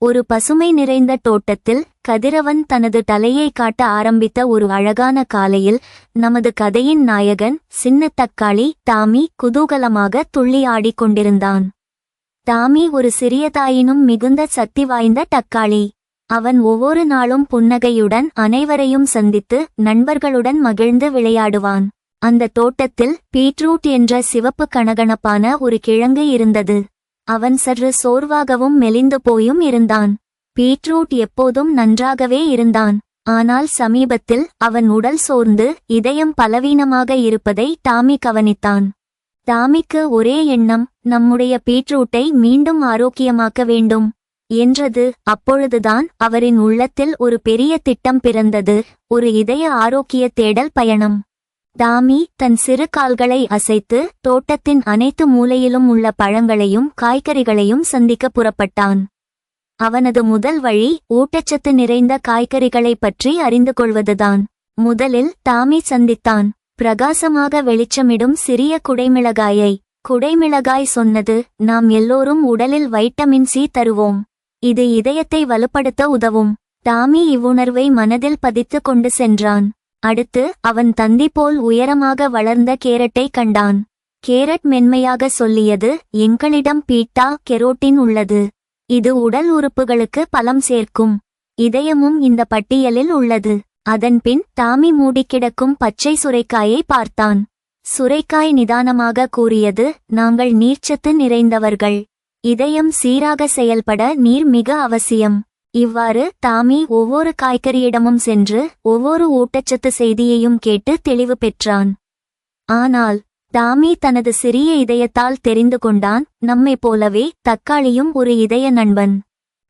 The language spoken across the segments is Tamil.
ஒரு பசுமை நிறைந்த தோட்டத்தில் கதிரவன் தனது தலையை காட்ட ஆரம்பித்த ஒரு அழகான காலையில் நமது கதையின் நாயகன் சின்ன தக்காளி டாமி குதூகலமாக துள்ளி ஆடிக் கொண்டிருந்தான். டாமி ஒரு சிறியதாயினும் மிகுந்த சக்தி வாய்ந்த தக்காளி. அவன் ஒவ்வொரு நாளும் புன்னகையுடன் அனைவரையும் சந்தித்து நண்பர்களுடன் மகிழ்ந்து விளையாடுவான். அந்த தோட்டத்தில் பீட்ரூட் என்ற சிவப்பு கணகணப்பான ஒரு கிழங்கு இருந்தது. அவன் சற்று சோர்வாகவும் மெலிந்து போயும் இருந்தான். பீட்ரூட் எப்போதும் நன்றாகவே இருந்தான். ஆனால் சமீபத்தில் அவன் உடல் சோர்ந்து இதயம் பலவீனமாக இருப்பதை டாமி கவனித்தான். டாமிக்கு ஒரே எண்ணம் நம்முடைய பீட்ரூட்டை மீண்டும் ஆரோக்கியமாக்க வேண்டும் என்றது. அப்பொழுதுதான் அவரின் உள்ளத்தில் ஒரு பெரிய திட்டம் பிறந்தது. ஒரு இதய ஆரோக்கிய தேடல் பயணம். டாமி தன் சிறு கால்களை அசைத்து தோட்டத்தின் அனைத்து மூலையிலும் உள்ள பழங்களையும் காய்கறிகளையும் சந்திக்க புறப்பட்டான். அவனது முதல் வழி ஊட்டச்சத்து நிறைந்த காய்கறிகளை பற்றி அறிந்து கொள்வதுதான். முதலில் டாமி சந்தித்தான். பிரகாசமாக வெளிச்சமிடும் சிறிய குடைமிளகாயை. குடைமிளகாய் சொன்னது நாம் எல்லோரும் உடலில் வைட்டமின் சி தருவோம். இது இதயத்தை வலுப்படுத்த உதவும். டாமி இவ்வுணர்வை மனதில் பதித்து கொண்டு சென்றான். அடுத்து அவன் தந்தி போல் உயரமாக வளர்ந்த கேரட்டை கண்டான். கேரட் மென்மையாக சொல்லியது எங்களிடம் பீட்டா கெரோட்டின் உள்ளது. இது உடல் உறுப்புகளுக்கு பலம் சேர்க்கும். இதயமும் இந்த பட்டியலில் உள்ளது. அதன்பின் தாமி மூடிக்கிடக்கும் பச்சை சுரைக்காயை பார்த்தான். சுரைக்காய் நிதானமாக கூறியது நாங்கள் நீர்ச்சத்து நிறைந்தவர்கள். இதயம் சீராக செயல்பட நீர் மிக அவசியம். இவ்வாறு தாமி ஒவ்வொரு காய்கறியிடமும் சென்று ஒவ்வொரு ஊட்டச்சத்து செய்தியையும் கேட்டு தெளிவு பெற்றான். ஆனால் தாமி தனது சிறிய இதயத்தால் தெரிந்து கொண்டான் நம்மை போலவே தக்காளியும் ஒரு இதய நண்பன்.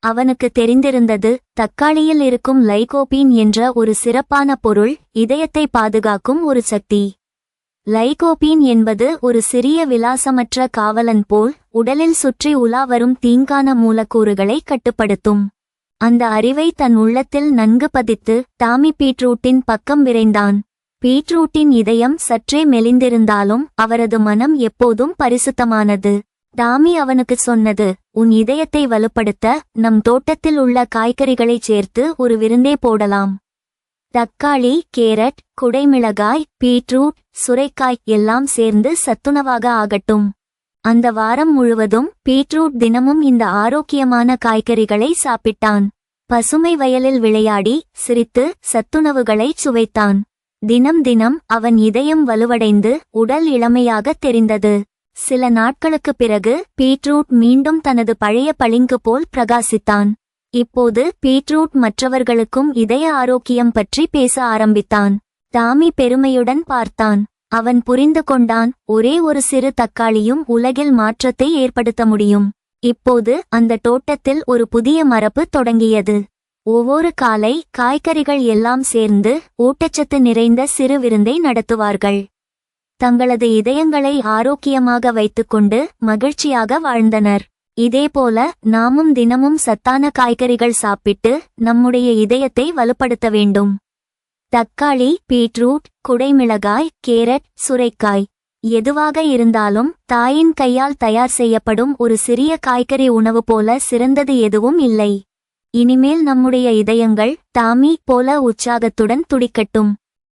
அவனுக்கு தெரிந்திருந்தது தக்காளியில் இருக்கும் லைகோபீன் என்ற ஒரு சிறப்பான பொருள் இதயத்தை பாதுகாக்கும் ஒரு சக்தி. லைகோபீன் என்பது ஒரு சிறிய விலாசமற்ற காவலன் போல் உடலில் சுற்றி உலா வரும் தீங்கான மூலக்கூறுகளை கட்டுப்படுத்தும். அந்த அறிவை தன் உள்ளத்தில் நன்கு பதித்து டாமி பீட்ரூட்டின் பக்கம் விரைந்தான். பீட்ரூட்டின் இதயம் சற்றே மெலிந்திருந்தாலும் அவரது மனம் எப்போதும் பரிசுத்தமானது. டாமி அவனுக்கு சொன்னது உன் இதயத்தை வலுப்படுத்த நம் தோட்டத்தில் உள்ள காய்கறிகளைச் சேர்த்து ஒரு விருந்தே போடலாம். தக்காளி கேரட் குடைமிளகாய் பீட்ரூட் சுரைக்காய் எல்லாம் சேர்ந்து சத்துணவாக ஆகட்டும். அந்த வாரம் முழுவதும் பீட்ரூட் தினமும் இந்த ஆரோக்கியமான காய்கறிகளை சாப்பிட்டான். பசுமை வயலில் விளையாடி சிரித்து சத்துணவுகளை சுவைத்தான். தினம் தினம் அவன் இதயம் வலுவடைந்து உடல் இளமையாக தெரிந்தது. சில நாட்களுக்குப் பிறகு பீட்ரூட் மீண்டும் தனது பழைய பளிங்கு போல் பிரகாசித்தான். இப்போது பீட்ரூட் மற்றவர்களுக்கும் இதய ஆரோக்கியம் பற்றி பேச ஆரம்பித்தான். தாமி பெருமையுடன் பார்த்தான். அவன் புரிந்து கொண்டான் ஒரே ஒரு சிறு தக்காளியும் உலகில் மாற்றத்தை ஏற்படுத்த முடியும். இப்போது அந்த தோட்டத்தில் ஒரு புதிய மரபு தொடங்கியது. ஒவ்வொரு காலை காய்கறிகள் எல்லாம் சேர்ந்து ஊட்டச்சத்து நிறைந்த சிறு விருந்தை நடத்துவார்கள். தங்களது இதயங்களை ஆரோக்கியமாக வைத்துக்கொண்டு மகிழ்ச்சியாக வாழ்ந்தனர். இதேபோல நாமும் தினமும் சத்தான காய்கறிகள் சாப்பிட்டு நம்முடைய இதயத்தை வலுப்படுத்த வேண்டும். தக்காளி பீட்ரூட் குடைமிளகாய் கேரட் சுரைக்காய். எதுவாக இருந்தாலும் தாயின் கையால் தயார் செய்யப்படும் ஒரு சிறிய காய்கறி உணவு போல சிறந்தது எதுவும் இல்லை. இனிமேல் நம்முடைய இதயங்கள் தாமி போல உற்சாகத்துடன் துடிக்கட்டும்.